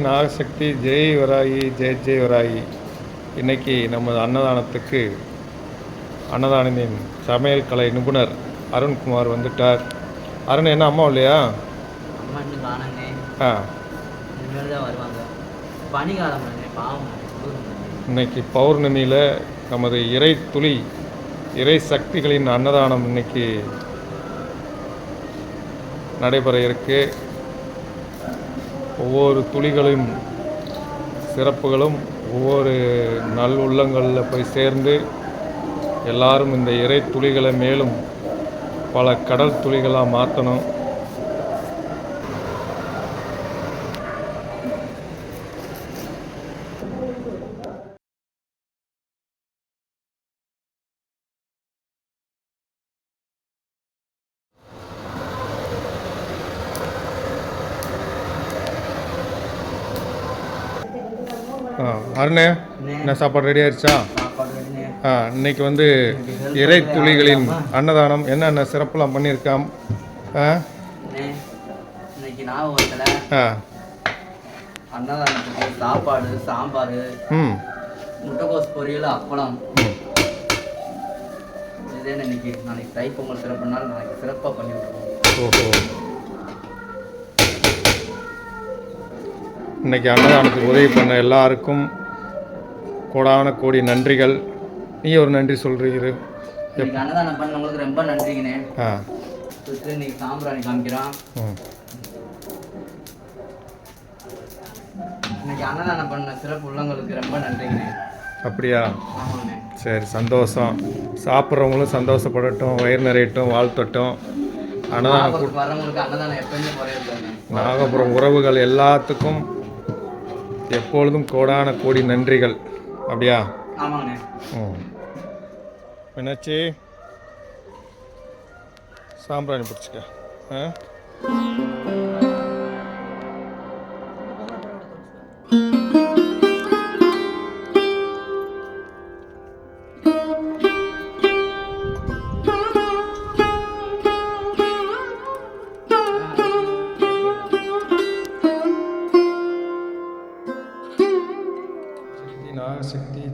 பராசக்தி ஜெய் வராகி ஜெய் ஜெய் வராகி இன்னைக்கு நமது அன்னதானத்துக்கு அன்னதானத்தின் சமையல் கலை நிபுணர் அருண்குமார் வந்துட்டார். அருண் என்ன அம்மா இல்லையா? ஆ. இன்னைக்கு பௌர்ணமியில் நமது இறை துளி இறை சக்திகளின் அன்னதானம் இன்னைக்கு நடைபெற இருக்கு. ஒவ்வொரு துளிகளின் சிறப்புகளும் ஒவ்வொரு நல் உள்ளங்களில் போய் சேர்ந்து எல்லாரும் இந்த இறை துளிகளை மேலும் பல கடல் துளிகளாக மாற்றணும். ஆ அருணே என்ன சாப்பாடு ரெடி ஆயிடுச்சா ஆ இன்னைக்கு வந்து இறை துளிகளின் அன்னதானம் என்னென்ன சிறப்புலாம் பண்ணியிருக்காம் ஆ? ஆ. அன்னதானத்துக்கு சாப்பாடு சாம்பார் ம். முட்டைக்கோஸ் பொரியல் அப்பளம். இதே இன்னைக்கு. நாளைக்கு தைப்பொங்கல் சிறப்புனால நாளைக்கு சிறப்பாக பண்ணி விட்ருவோம் ஓஹோ. இன்னைக்கு அன்னதானத்துக்கு உதவி பண்ண எல்லாருக்கும் கோடான கோடி நன்றிகள். நீ ஒரு நன்றி இன்னைக்கு அன்னதானம் பண்ணவங்களுக்கு ரொம்ப நன்றிங்கண்ணே. ஆ. இன்னைக்கு சாம்பிராணி காமிக்கிறோம். இன்னைக்கு அன்னதானம் பண்ண சிறப்பு உள்ளவங்களுக்கு ரொம்ப நன்றிங்கண்ணே. அப்படியா? சரி சந்தோஷம். சாப்பிட்றவங்களும் சந்தோஷப்படட்டும் வயிறு நிறையட்டும் வாழ்த்தட்டும் அன்னதானம் வரவங்களுக்கு அன்னதானம் எப்பயுமே நாகபுரம் உறவுகள் எல்லாத்துக்கும் எப்பொழுதும் கோடான கோடி நன்றிகள். அப்படியா? ம் என்னாச்சு? சாம்பிராணி பிடிச்சிக்க. ஆ?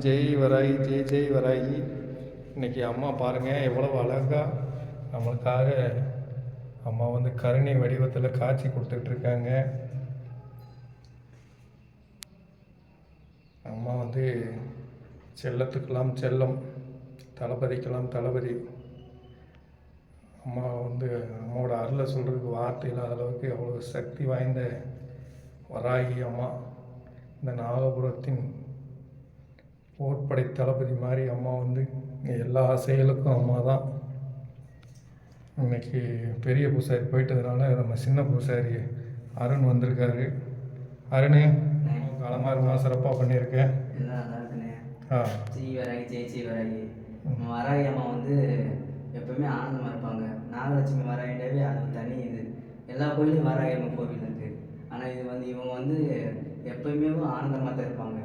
ஜெய் வராகி ஜெய் ஜெய் வராகி இன்னைக்கு அம்மா பாருங்கள் எவ்வளவு அழகாக நம்மளுக்காக அம்மா வந்து கருணை வடிவத்தில் காட்சி கொடுத்துட்ருக்காங்க அம்மா வந்து செல்லத்துக்கெல்லாம் செல்லம் தளபதிக்கெல்லாம் தளபதி. அம்மா வந்து அம்மாவோட அருளை சொல்கிறதுக்கு வார்த்தை இல்லாத அளவுக்கு அவ்வளோ சக்தி வாய்ந்த வராகி அம்மா. இந்த நாகபுரத்தின் போர்ப்படை தளபதி மாதிரி அம்மா வந்து எல்லா செயலுக்கும் அம்மா தான். இன்னைக்கு பெரிய பூசாரி போயிட்டதுனால நம்ம சின்ன பூசாரி அருண் வந்திருக்காரு. அருண் காலமாக இருமா சிறப்பாக பண்ணியிருக்கேன் ஆ. சீ வராகி ஜெய் சீ வராகி. வராகி அம்மா வந்து எப்பவுமே ஆனந்தமாக இருப்பாங்க. நாகலட்சுமி வராகிட்டாவே அது தனி இது. எல்லா கோயிலும் வராகி அம்மா கோவில் இருக்கு ஆனால் இது வந்து இவங்க வந்து எப்பயுமே ஆனந்தமாக தான் இருப்பாங்க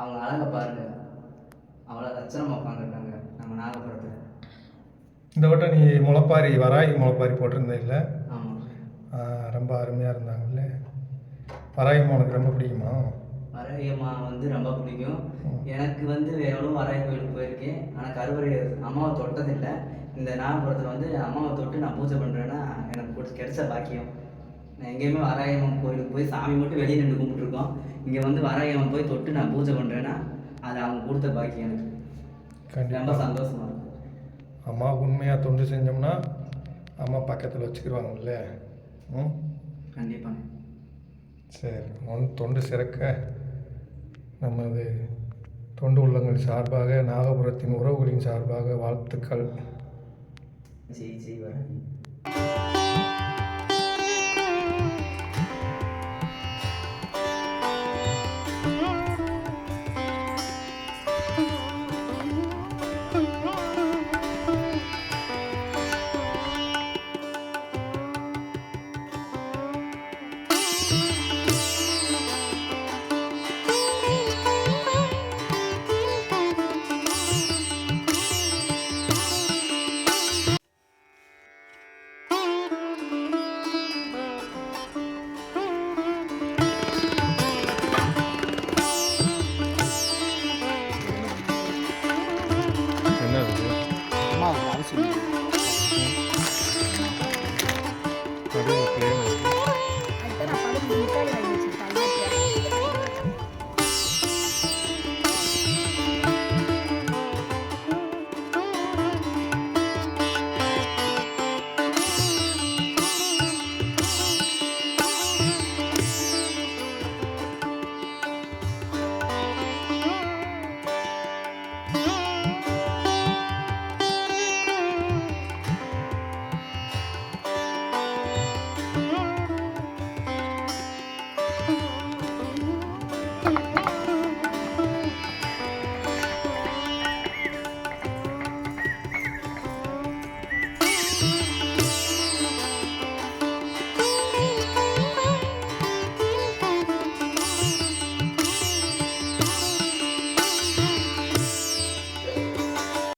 அவங்க அழகை பாருங்க. அவ்வளோ லட்சணமாக உட்காந்துருக்காங்க நம்ம நாகபுரத்தில் இந்த வட்டம் நீ முளைப்பாரி வராகி முளைப்பாரி போட்டிருந்த இல்லை? ஆமாம் ரொம்ப அருமையாக இருந்தாங்கல்ல? வராகி அம்மா உனக்கு ரொம்ப பிடிக்குமா? வராகி அம்மா வந்து ரொம்ப பிடிக்கும். எனக்கு வந்து எவ்வளோ வராகி கோயிலுக்கு போயிருக்கேன். ஆனால் கருவறை அம்மாவை தொட்டதில்லை. இந்த நாகபுரத்தில் வந்து அம்மாவை தொட்டு நான் பூஜை பண்ணுறேன்னா எனக்கு பிடிச்ச கிடைச்ச பாக்கியம். எங்கேயுமே வராகி அம்மன் கோயிலுக்கு போய் சாமி மட்டும் வெளியே நின்று கும்பிட்டுருக்கோம். இங்கே வந்து வராகி அம்மன் போய் தொட்டு நான் பூஜை பண்ணுறேன்னா அது அவங்க கொடுத்த பாக்கியம் எனக்கு. ரொம்ப கண்டிப்பாக சந்தோஷமா இருக்கும் அம்மா உண்மையாக தொண்டு செஞ்சோம்னா அம்மா பக்கத்தில் வச்சுக்கிடுவாங்கல்ல ம்? கண்டிப்பாங்க. சரி உன் தொண்டு சிறக்க நமது தொண்டு உள்ளங்கள் சார்பாக நாகபுரத்தின் உறவுகளின் சார்பாக வாழ்த்துக்கள். ஜெய் ஜெய் வராகி 嗯